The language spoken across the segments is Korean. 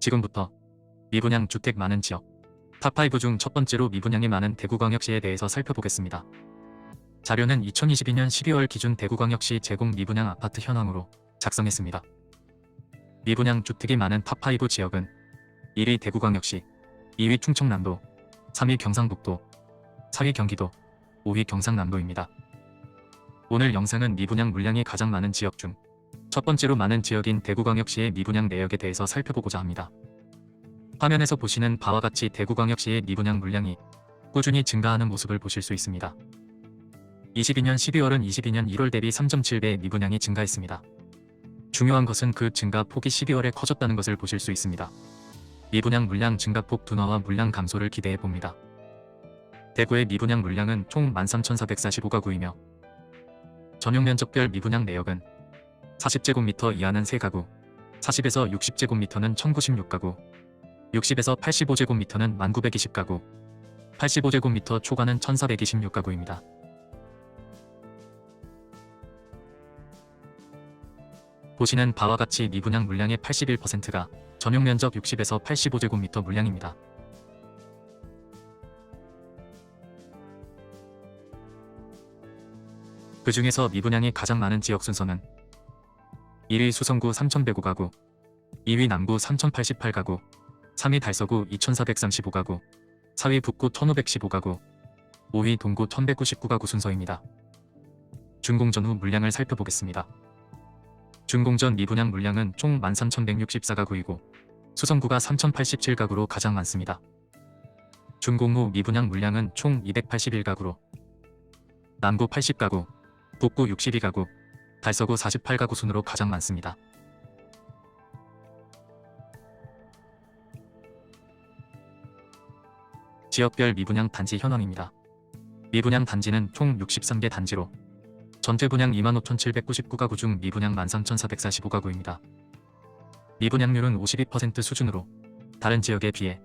지금부터 미분양 주택 많은 지역 탑5 중 첫 번째로 미분양이 많은 대구광역시에 대해서 살펴보겠습니다. 자료는 2022년 12월 기준 대구광역시 제공 미분양 아파트 현황으로 작성했습니다. 미분양 주택이 많은 탑5 지역은 1위 대구광역시, 2위 충청남도, 3위 경상북도, 4위 경기도, 5위 경상남도입니다. 오늘 영상은 미분양 물량이 가장 많은 지역 중 첫 번째로 많은 지역인 대구광역시의 미분양 내역에 대해서 살펴보고자 합니다. 화면에서 보시는 바와 같이 대구광역시의 미분양 물량이 꾸준히 증가하는 모습을 보실 수 있습니다. 22년 12월은 22년 1월 대비 3.7배 미분양이 증가했습니다. 중요한 것은 그 증가 폭이 12월에 커졌다는 것을 보실 수 있습니다. 미분양 물량 증가폭 둔화와 물량 감소를 기대해 봅니다. 대구의 미분양 물량은 총 13,445가구이며 전용 면적별 미분양 내역은 40제곱미터 이하는 3가구, 40에서 60제곱미터는 1096가구, 60에서 85제곱미터는 1920가구, 85제곱미터 초과는 1426가구입니다. 보시는 바와 같이 미분양 물량의 81%가 전용 면적 60에서 85제곱미터 물량입니다. 그 중에서 미분양이 가장 많은 지역 순서는 1위 수성구 3105가구, 2위 남구 3088가구, 3위 달서구 2435가구, 4위 북구 1515가구, 5위 동구 1199가구 순서입니다. 준공전 후 물량을 살펴보겠습니다. 준공전 미분양 물량은 총 13,164가구이고 수성구가 3,087가구로 가장 많습니다. 준공 후 미분양 물량은 총 281가구로 남구 80가구, 북구 62가구, 달서구 48가구 순으로 가장 많습니다. 지역별 미분양 단지 현황입니다. 미분양 단지는 총 63개 단지로 전체 분양 25,799가구 중 미분양 13,445가구입니다. 미분양률은 52% 수준으로 다른 지역에 비해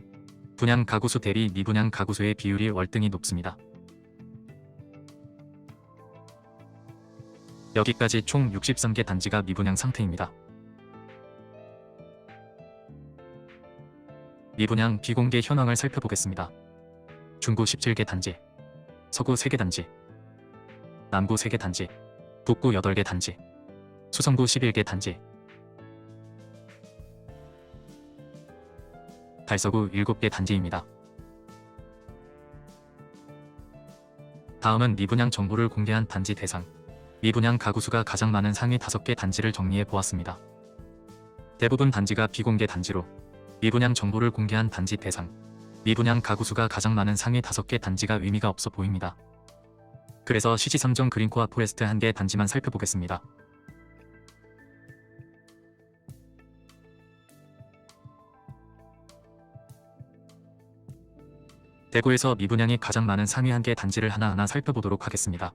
분양 가구수 대비 미분양 가구수의 비율이 월등히 높습니다. 여기까지 총 63개 단지가 미분양 상태입니다. 미분양 비공개 현황을 살펴보겠습니다. 중구 17개 단지, 서구 3개 단지, 남구 3개 단지, 북구 8개 단지, 수성구 11개 단지, 달서구 7개 단지입니다. 다음은 미분양 정보를 공개한 단지 대상, 미분양 가구수가 가장 많은 상위 5개 단지를 정리해 보았습니다. 대부분 단지가 비공개 단지로 미분양 정보를 공개한 단지 대상, 미분양 가구수가 가장 많은 상위 5개 단지가 의미가 없어 보입니다. 그래서 시지 삼정 그린코아 포레스트 1개 단지만 살펴보겠습니다. 대구에서 미분양이 가장 많은 상위 1개 단지를 하나하나 살펴보도록 하겠습니다.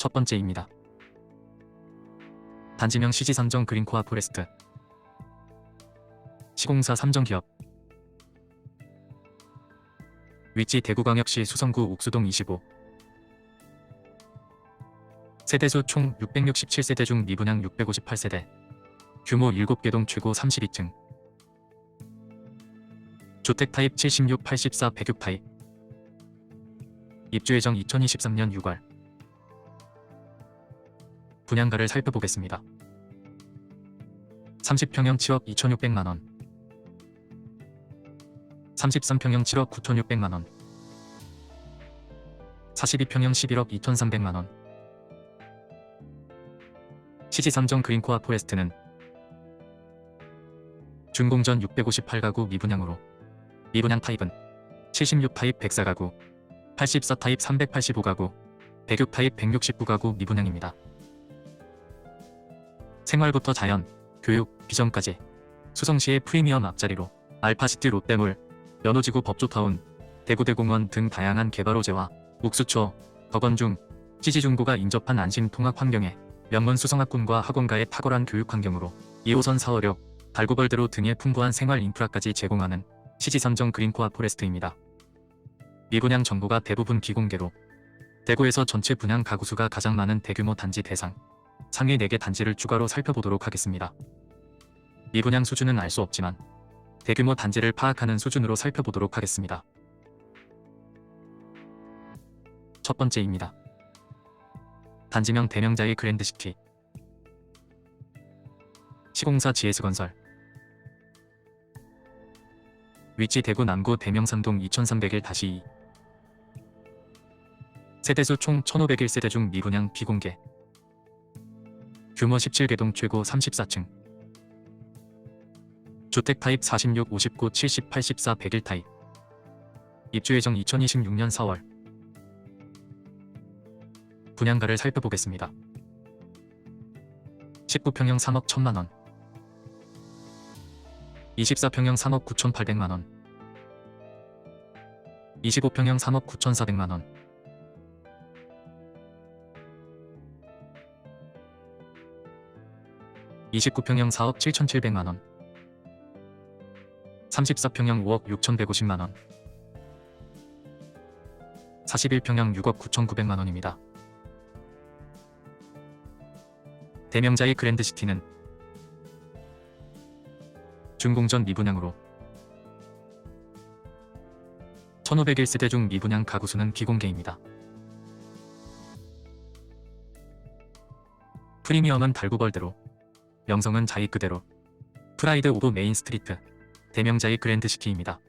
첫 번째입니다. 단지명 시지 삼정 그린코아 포레스트. 시공사 삼정기업. 위치 대구광역시 수성구 옥수동 25 세대수 총 667세대 중 미분양 658세대. 규모 7개 동 최고 32층. 주택 타입 76, 84, 106 타입. 입주 예정 2023년 6월 분양가를 살펴보겠습니다. 30평형 7억 2,600만원 33평형 7억 9,600만원 42평형 11억 2,300만원 시지 삼정 그린코아 포레스트는 준공전 658가구 미분양으로 미분양 타입은 76 타입 104가구 84 타입 385가구 106 타입 169가구 미분양입니다. 생활부터 자연, 교육, 비전까지 수성시의 프리미엄 앞자리로 알파시티 롯데몰, 연호지구 법조타운, 대구대공원 등 다양한 개발 호재와 옥수초, 덕원중, 시지중고가 인접한 안심 통학 환경에 명문 수성학군과 학원가의 탁월한 교육 환경으로 2호선 456, 달구벌대로 등의 풍부한 생활 인프라까지 제공하는 시지삼정 그린코아 포레스트입니다. 미분양 정보가 대부분 비공개로 대구에서 전체 분양 가구수가 가장 많은 대규모 단지 대상 상위 4개 단지를 추가로 살펴보도록 하겠습니다. 미분양 수준은 알 수 없지만 대규모 단지를 파악하는 수준으로 살펴보도록 하겠습니다. 첫 번째입니다. 단지명 대명자의 그랜드시티 시공사 GS건설 위치 대구 남구 대명산동 2301-2 세대수 총 1501세대 중 미분양 비공개 규모 17개동 최고 34층. 주택 타입 46, 59, 70, 84, 101 타입. 입주 예정 2026년 4월. 분양가를 살펴보겠습니다. 19평형 3억 1천만원. 24평형 3억 9천 8백만원. 25평형 3억 9천 4백만원 29평형 4억 7천7백만원 34평형 5억 6천150만원 41평형 6억 9천9백만원입니다. 대명자의 그랜드시티는 준공전 미분양으로 1501세대 중 미분양 가구수는 비공개입니다. 프리미엄은 달구벌대로 명성은 자이 그대로. 프라이드 오브 메인 스트리트. 대명자의 그랜드시티입니다.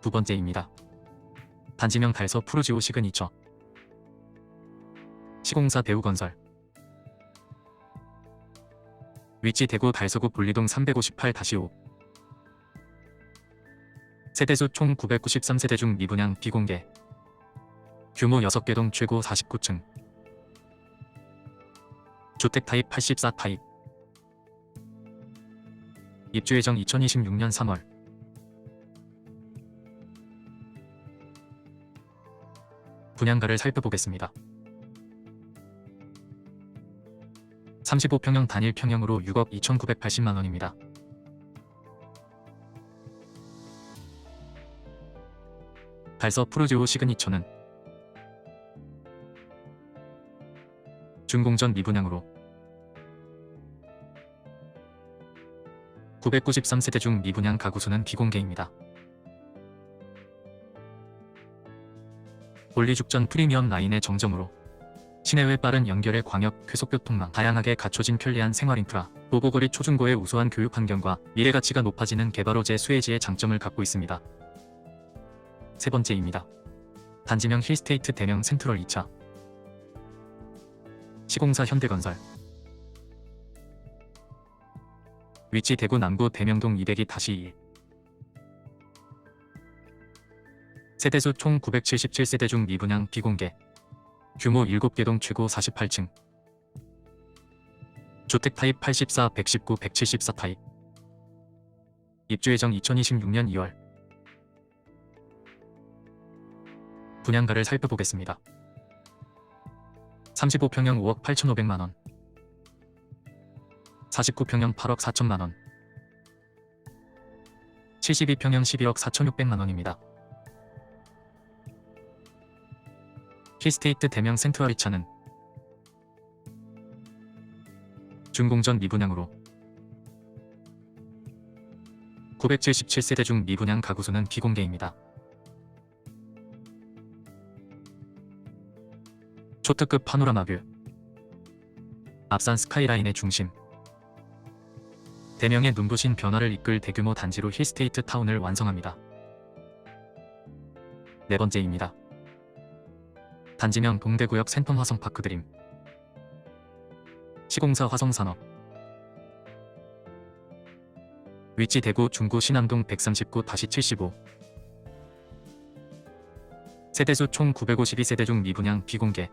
두 번째입니다. 단지명 달서 푸르지오 시그니처. 시공사 대우건설. 위치 대구 달서구 분리동 358-5 세대수 총 993세대 중 미분양 비공개 규모 6개 동 최고 49층 주택 타입 84 타입 입주 예정 2026년 3월 분양가를 살펴보겠습니다. 35평형 단일 평형으로 6억 2,980만 원입니다. 달서 프로지오 시그니처는 준공전 미분양으로 993세대 중 미분양 가구수는 비공개입니다. 본리죽전 프리미엄 라인의 정점으로 시내외 빠른 연결의 광역 쾌속교통망 다양하게 갖춰진 편리한 생활인프라 도보거리 초중고의 우수한 교육 환경과 미래 가치가 높아지는 개발호재 수혜지의 장점을 갖고 있습니다. 세 번째입니다. 단지명 힐스테이트 대명 센트럴 2차 시공사 현대건설. 위치 대구 남구 대명동 202-1 세대수 총 977세대 중 미분양 비공개. 규모 7개 동 최고 48층. 주택 타입 84, 119, 174 타입. 입주 예정 2026년 2월. 분양가를 살펴보겠습니다. 35평형 5억 8,500만원 49평형 8억 4천만원 72평형 12억 4,600만원입니다. 키스테이트 대명 센트럴 2차는 준공전 미분양으로 977세대 중 미분양 가구수는 비공개입니다. 초특급 파노라마 뷰. 앞산 스카이라인의 중심. 대명의 눈부신 변화를 이끌 대규모 단지로 힐스테이트 타운을 완성합니다. 네 번째입니다. 단지명 동대구역 센텀 화성파크 드림. 시공사 화성산업. 위치 대구 중구 신암동 139-75 세대수 총 952세대 중 미분양 비공개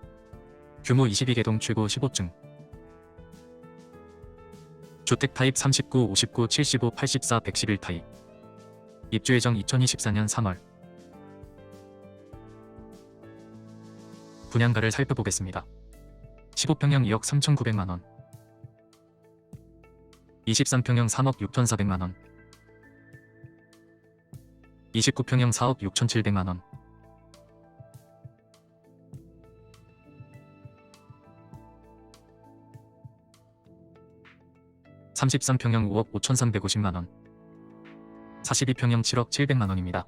규모 22개동 최고 15층 주택 타입 39, 59, 75, 84, 111 타입. 입주 예정 2024년 3월. 분양가를 살펴보겠습니다. 15평형 2억 3,900만원. 23평형 3억 6,400만원. 29평형 4억 6,700만원 33평형 5억 5,350만원 42평형 7억 700만원입니다.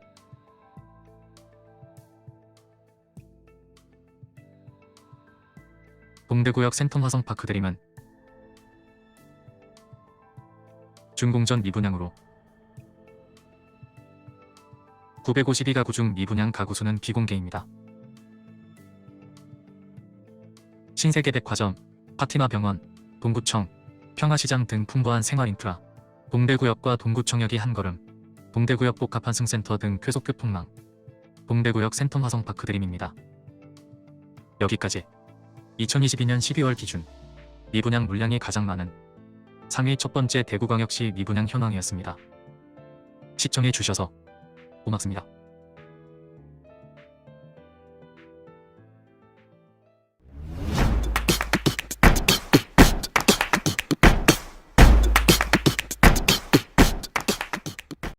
동대구역 센텀 화성파크 드림은 준공전 미분양으로 952가구 중 미분양 가구 수는 비공개입니다. 신세계 백화점, 파티마 병원, 동구청, 평화시장 등 풍부한 생활 인프라, 동대구역과 동구청역이 한 걸음, 동대구역 복합환승센터 등 쾌속교 폭망, 동대구역 센텀 화성파크 드림입니다. 여기까지 2022년 12월 기준 미분양 물량이 가장 많은 상위 첫 번째 대구광역시 미분양 현황이었습니다. 시청해 주셔서 고맙습니다.